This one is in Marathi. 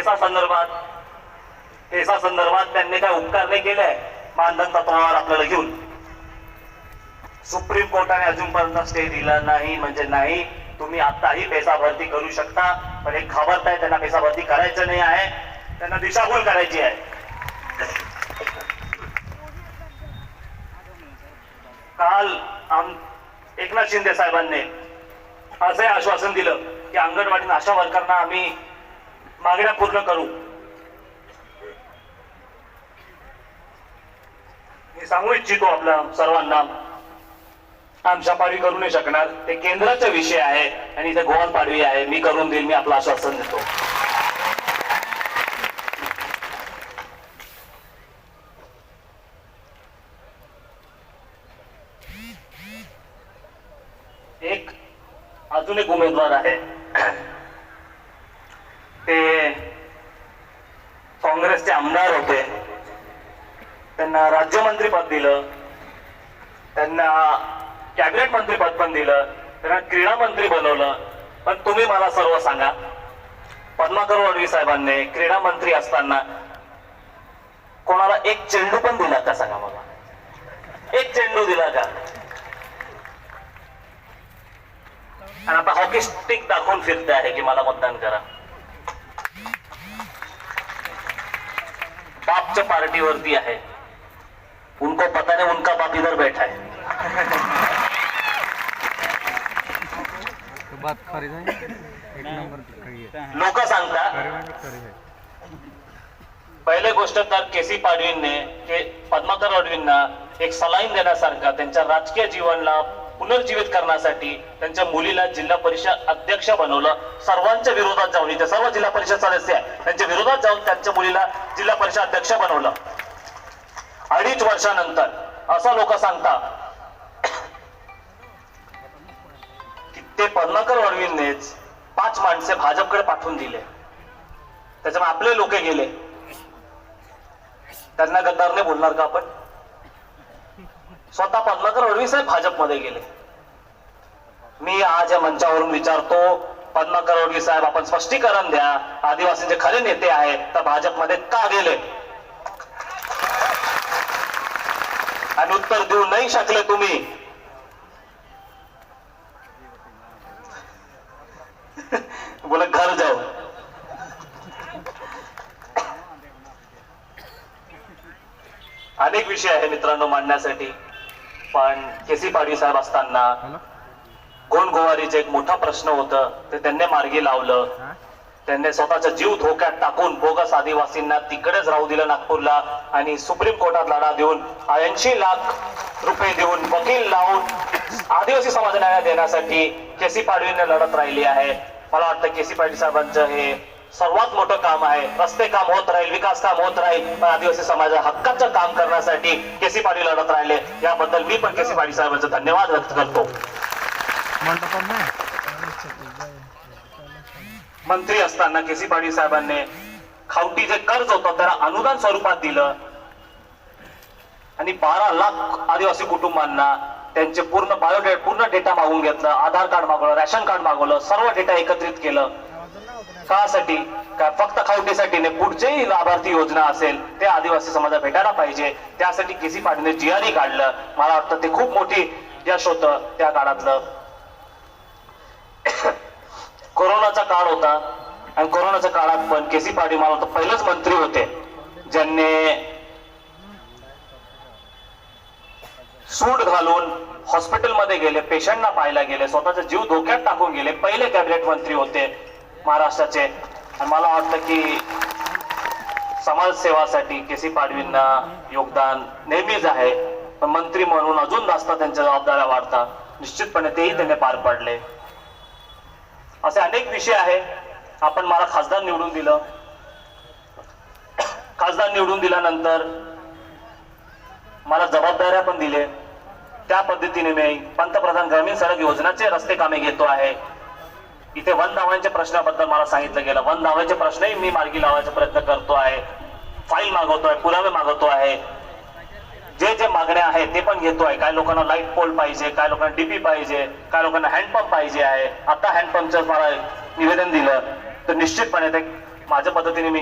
पेसा संदर्भात पेसा संदर्भात त्यांनी काय उपकार नाही केलाय? मानधन तत्वावर आपल्याला घेऊन. सुप्रीम कोर्टाने अजूनपर्यंत स्टे दिला नाही म्हणजे नाही. तुम्ही आताही पैसा भरती करू शकता पण एक खबरताय त्यांना पैसा भरती करायचं नाही आहे. त्यांना दिशाभूल करायची आहे. काल आम एकनाथ शिंदे साहेबांनी असं आश्वासन दिलं की अंगणवाडी आशा वर्करना आम्ही मागण्या पूर्ण करू. मी सांगू इच्छितो आपल्या सर्वांना आमच्या पाडवी करू नाही शकणार. ते केंद्राचा विषय आहे आणि इथे गोवाल पाडवी आहे. मी करून देईल मी आपलं आश्वासन देतो. एक अजून एक उमेदवार आहे ते काँग्रेसचे आमदार होते. त्यांना राज्यमंत्री पद दिलं. त्यांना कॅबिनेट मंत्री पद पण दिलं. त्यांना क्रीडा मंत्री बनवलं. पण तुम्ही मला सर्व सांगा. पद्माकर वडवी साहेबांनी क्रीडा मंत्री असताना कोणाला एक चेंडू पण दिला का सांगा मला? एक चेंडू दिला का? आणि आता हॉकी स्टिक दाखवून फिरते आहे की मला मतदान करा. बापच्या पार्टीवरती आहे. उनको पता नहीं उनका बाप इधर बैठा है. तो बात खरी है एक नंबर खरी है। लोक सांगता खरी पहिले गोष्ट तर केसी पाडवींनी के पद्माकर अडवींना एक सलाईन देण्यासारखा त्यांच्या राजकीय जीवनला पुनर्जीवित करण्यासाठी त्यांच्या मुलीला जिल्हा परिषद अध्यक्ष बनवलं. सर्वांच्या विरोधात जाऊन इथे सर्व जिल्हा परिषद सदस्य आहे त्यांच्या विरोधात जाऊन त्यांच्या मुलीला जिल्हा परिषद अध्यक्ष बनवलं. अडीच वर्षानंतर असं लोक सांगता की ते पद्माकर अरविंदनेच पाच माणसे भाजपकडे पाठवून दिले. त्याच्यामुळे आपले लोक गेले. त्यांना गद्दारने बोलणार का आपण? स्वतः पद्माकर वडवी साहेब भाजपमध्ये गेले. मी आज या मंचावरून विचारतो पद्मा वडवी साहेब आपण स्पष्टीकरण द्या. आदिवासींचे खरे नेते आहेत तर भाजपमध्ये का गेले? आणि उत्तर देऊ नाही शकले तुम्ही. बोला घर जाऊ. अनेक विषय आहे मित्रांनो मांडण्यासाठी. पण केसी पाडवी साहेब असताना गोंडगोवारीचे एक मोठा प्रश्न होतं. ते त्यांनी मार्गी लावलं. त्यांनी स्वतःचा जीव धोक्यात टाकून बोगस आदिवासींना तिकडेच राहू दिलं नागपूरला आणि सुप्रीम कोर्टात लढा देऊन ऐंशी लाख रुपये देऊन वकील लावून आदिवासी समाज न्याय देण्यासाठी केसी पाडवीने लढत राहिली आहे. मला वाटतं केसी पाडवी साहेबांचं हे सर्वात मोठं काम आहे. रस्ते काम होत राहील विकास काम होत राहील पण आदिवासी समाजा हक्काचं काम करण्यासाठी केसी पाडवी लढत राहिले. याबद्दल मी पण केसी पाडवी साहेबांचा धन्यवाद व्यक्त करतो. मंडपम मंत्री असताना केसी पाटील साहेबांनी खावटी जे कर्ज होतं त्याला अनुदान स्वरूपात दिलं. आणि बारा लाख आदिवासी कुटुंबांना त्यांचे पूर्ण बायोडेट पूर्ण डेटा मागून घेतलं आधार कार्ड मागवलं रेशन कार्ड मागवलं सर्व डेटा एकत्रित केलं. कासाठी काय फक्त खावटीसाठी नाही पुढचेही लाभार्थी योजना असेल ते आदिवासी समाजात भेटायला पाहिजे. त्यासाठी केसी पाटीलने जीआरई काढलं. मला वाटतं ते खूप मोठी यश होतं त्या काळातलं. कोरोनाचा काळ होता. आणि कोरोनाच्या काळात पण केसी पाटील मला पहिलेच मंत्री होते. ज्यांनी सूट घालून हॉस्पिटलमध्ये गेले पेशंटना पाहायला गेले स्वतःचा जीव धोक्यात टाकून गेले पहिले कॅबिनेट मंत्री होते महाराष्ट्राचे. आणि मला वाटतं की समाजसेवासाठी केसी पाडवींना योगदान नेहमीच आहे. पण मंत्री म्हणून अजून जास्त त्यांच्या जबाबदाऱ्या वाढतात. निश्चितपणे तेही त्यांनी पार पाडले. असे अनेक विषय आहे. आपण मला खासदार निवडून दिलं. खासदार निवडून दिल्यानंतर मला जबाबदाऱ्या पण दिले त्या पद्धतीने मी पंतप्रधान ग्रामीण सडक योजनाचे रस्ते कामे घेतो आहे. इथे वन धावांच्या प्रश्नाबद्दल मला सांगितलं गेलं. वन धावांचे प्रश्नही मी मार्गी लावायचा प्रयत्न करतो आहे. फाईल मागवतो आहे पुरावे मागवतो आहे. जे जे मागण्या आहेत ते पण घेतोय काय लोकांना लाइट पोल पाहिजे काय लोकांना डीपी पाहिजे काय लोकांना हँडपंप पाहिजे आहे. आता हँडपंपचं मला निवेदन दिलं. तर निश्चितपणे ते माझ्या पद्धतीने मी